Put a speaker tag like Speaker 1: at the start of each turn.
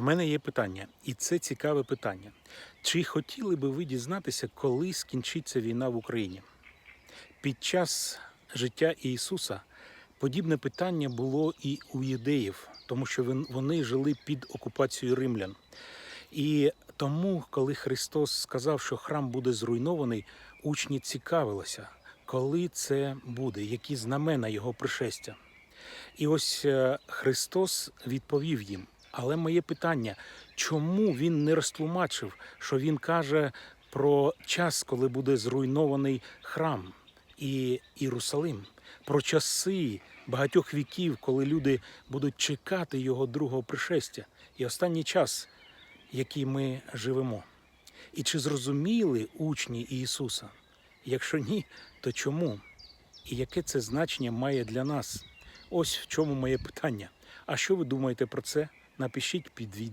Speaker 1: В мене є питання, і це цікаве питання. Чи хотіли би ви дізнатися, коли скінчиться війна в Україні? Під час життя Ісуса подібне питання було і у єдеїв, тому що вони жили під окупацією римлян. І тому, коли Христос сказав, що храм буде зруйнований, учні цікавилися, коли це буде, які знамена його пришестя. І ось е, Христос відповів їм. Але моє питання, чому він не розтлумачив, що він каже про час, коли буде зруйнований храм і Єрусалим, про часи багатьох віків, коли люди будуть чекати його другого пришестя, і останній час, який ми живемо. І чи зрозуміли учні Ісуса? Якщо ні, то чому? І яке це значення має для нас? Ось в чому моє питання. А що ви думаєте про це? Напишіть під відео.